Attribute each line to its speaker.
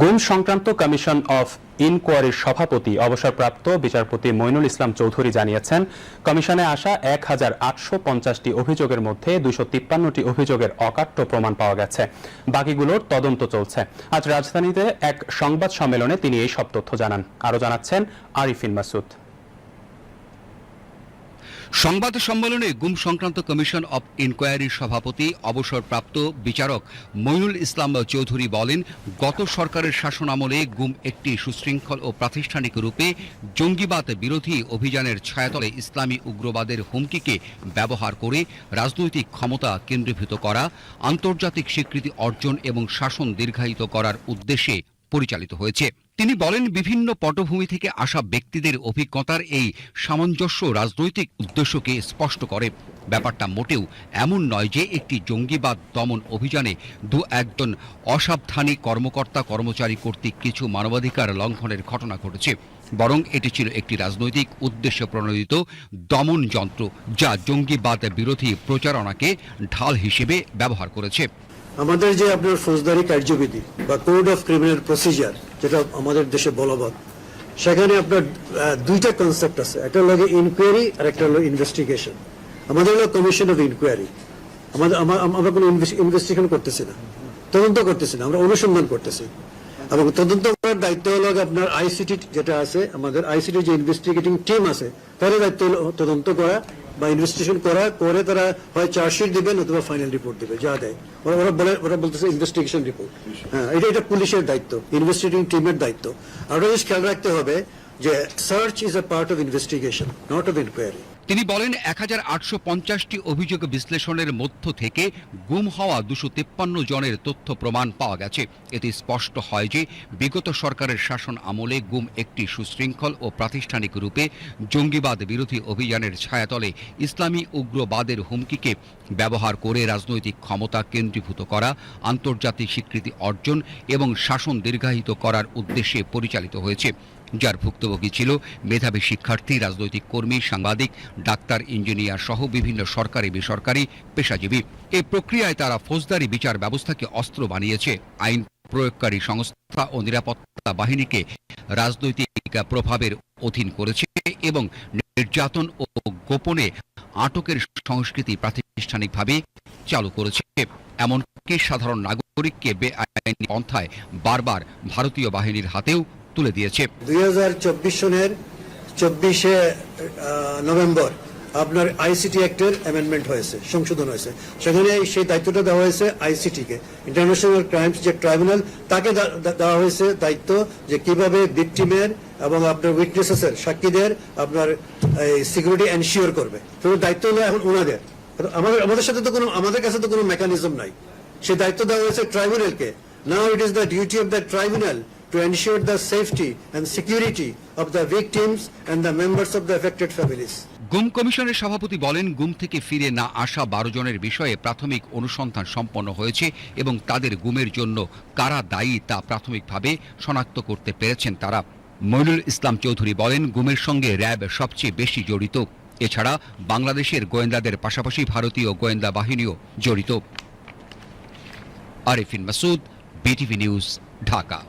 Speaker 1: গুম সংক্রান্ত commission of ইনকোয়ারির সভাপতি, অবসরপ্রাপ্ত বিচারপতি মইনুল ইসলাম চৌধুরী জানিয়েছেন, কমিশনে আসা এক হাজার আটশো পঞ্চাশটি অভিযোগের মধ্যে দুশো তিপ্পান্নটি অভিযোগের অকাট্য প্রমাণ পাওয়া গেছে। বাকিগুলোর তদন্ত চলছে। আজ রাজধানীতে এক সংবাদ সম্মেলনে তিনি এই সব তথ্য জানান। আরও জানাচ্ছেন আরিফিন মাসুদ।
Speaker 2: সংবাদ সম্মেলনে গুম সংক্রান্ত কমিশন অব ইনকোয়ারির সভাপতি, অবসরপ্রাপ্ত বিচারক মইনুল ইসলাম চৌধুরী বলেন, গত সরকারের শাসনামলে গুম একটি সুশৃঙ্খল ও প্রাতিষ্ঠানিক রূপে জঙ্গিবাদ বিরোধী অভিযানের ছায়াতলে ইসলামী উগ্রবাদের হুমকিকে ব্যবহার করে রাজনৈতিক ক্ষমতা কেন্দ্রীভূত করা, আন্তর্জাতিক স্বীকৃতি অর্জন এবং শাসন দীর্ঘায়িত করার উদ্দেশ্যে পরিচালিত হয়েছে। তিনি বলেন, বিভিন্ন পটভূমি থেকে আসা ব্যক্তিদের অভিজ্ঞতার এই সামঞ্জস্য রাজনৈতিক উদ্দেশ্যকে স্পষ্ট করে। ব্যাপারটা মোটেও এমন নয় যে একটি জঙ্গিবাদ দমন অভিযানে দু একজন অসাবধানী কর্মকর্তা কর্মচারী কর্তৃক কিছু মানবাধিকার লঙ্ঘনের ঘটনা ঘটেছে, বরং এটি ছিল একটি রাজনৈতিক উদ্দেশ্য প্রণোদিত দমন যন্ত্র, যা জঙ্গিবাদ বিরোধী প্রচারণাকে ঢাল হিসেবে ব্যবহার করেছে।
Speaker 3: আমাদের যে আপনার ফৌজদারি কার্যবিধি বা কোড অফ ক্রিমিনাল প্রসিজার যেটা আমাদের দেশে বলবৎ, সেখানে আপনার দুইটা কনসেপ্ট আছে। একটা হলো ইনকোয়ারি আর একটা হলো ইনভেস্টিগেশন আমাদের হলো কমিশন অফ ইনকোয়ারি আমাদের আমরা কোনো ইনভেস্টিগেশন করতেছি না। তদন্ত করতেছি না। আমরা অনুসন্ধান করতেছি। এবং তদন্ত করার দায়িত্ব হলো আপনার আইসিটি যেটা আছে, আমাদের আইসিটি যে ইনভেস্টিগেটিং টিম আছে তাদের দায়িত্ব হলো তদন্ত করা বা ইনভেস্টিগেশন করা, করে তারা হয় চার্জশিট দেবেন অথবা ফাইনাল রিপোর্ট দিবে, যা দেয়। ওরা ওরা বলে, ওরা বলতেছে ইনভেস্টিগেশন রিপোর্ট হ্যাঁ এটা এটা পুলিশের দায়িত্ব ইনভেস্টিগেটিং টিমের দায়িত্ব। আরও জিনিস খেয়াল রাখতে হবে যে search is a part of investigation not of inquiry
Speaker 2: তিনি বলেন এক হাজার আটশো পঞ্চাশটি অভিযোগ বিশ্লেষণের মধ্য থেকে গুম হওয়া দুশো তেপ্পান্ন জনের তথ্য প্রমাণ পাওয়া গেছে। এতে স্পষ্ট হয় যে, বিগত সরকারের শাসন আমলে গুম একটি সুশৃঙ্খল ও প্রাতিষ্ঠানিক রূপে জঙ্গিবাদ বিরোধী অভিযানের ছায়াতলে ইসলামী উগ্রবাদের হুমকিকে ব্যবহার করে রাজনৈতিক ক্ষমতা কেন্দ্রীভূত করা, আন্তর্জাতিক স্বীকৃতি অর্জন এবং শাসন দীর্ঘায়িত করার উদ্দেশ্যে পরিচালিত হয়েছে। যার ভুক্তভোগী ছিল মেধাবী শিক্ষার্থী, রাজনৈতিক কর্মী, সাংবাদিক, ডাক্তার, ইঞ্জিনিয়ার সহ বিভিন্ন সরকারি বেসরকারি পেশাজীবী। এই প্রক্রিয়ায় তারা ফৌজদারি বিচার ব্যবস্থাকে অস্ত্র বানিয়েছে। আইন প্রয়োগকারী সংস্থা ও নিরাপত্তা বাহিনীকে রাজনৈতিক প্রভাবের অধীন করেছে এবং নির্যাতন ও গোপনে আটকের সংস্কৃতি প্রাতিষ্ঠানিকভাবে চালু করেছে। এমনকি সাধারণ নাগরিককে বেআইনি পন্থায় বারবার ভারতীয় বাহিনীর হাতেও তুলে দিয়েছে।
Speaker 3: দুই হাজার চব্বিশ সনের চব্বিশে নভেম্বর আপনার আইসিটি অ্যাক্টের অ্যামেন্ডমেন্ট হয়েছে, সংশোধন হয়েছে। সেখানে সেই দায়িত্বটা দেওয়া হয়েছে আইসিটি কে ইন্টারন্যাশনাল ক্রাইমস যে ট্রাইব্যুনাল তাকে দেওয়া হয়েছে দায়িত্ব যে কীভাবে ভিকটিমের এবং আপনার উইটনেসেসের সাক্ষীদের আপনার সিকিউরিটি এনশিওর করবে। তো দায়িত্ব হলো এখন ওনাদের। আমাদের আমাদের সাথে তো কোনো, আমাদের কাছে তো কোনো মেকানিজম নাই। সে দায়িত্ব দেওয়া হয়েছে ট্রাইব্যুনালকে now it is the duty of the tribunal to ensure the safety and security of the victims and the members of the affected families.
Speaker 2: গুম কমিশনের সভাপতি বলেন, গুম থেকে ফিরে না আসা বারো জনের বিষয়ে প্রাথমিক অনুসন্ধান সম্পন্ন হয়েছে এবং তাদের গুমের জন্য কারা দায়ী তা প্রাথমিকভাবে শনাক্ত করতে পেরেছেন তারা। মইনুল ইসলাম চৌধুরী বলেন, গুমের সঙ্গে র্যাব সবচেয়ে বেশি জড়িত। এছাড়া বাংলাদেশের গোয়েন্দাদের পাশাপাশি ভারতীয় গোয়েন্দা বাহিনীও জড়িত। Arifin Masud, BTV news, Dhaka.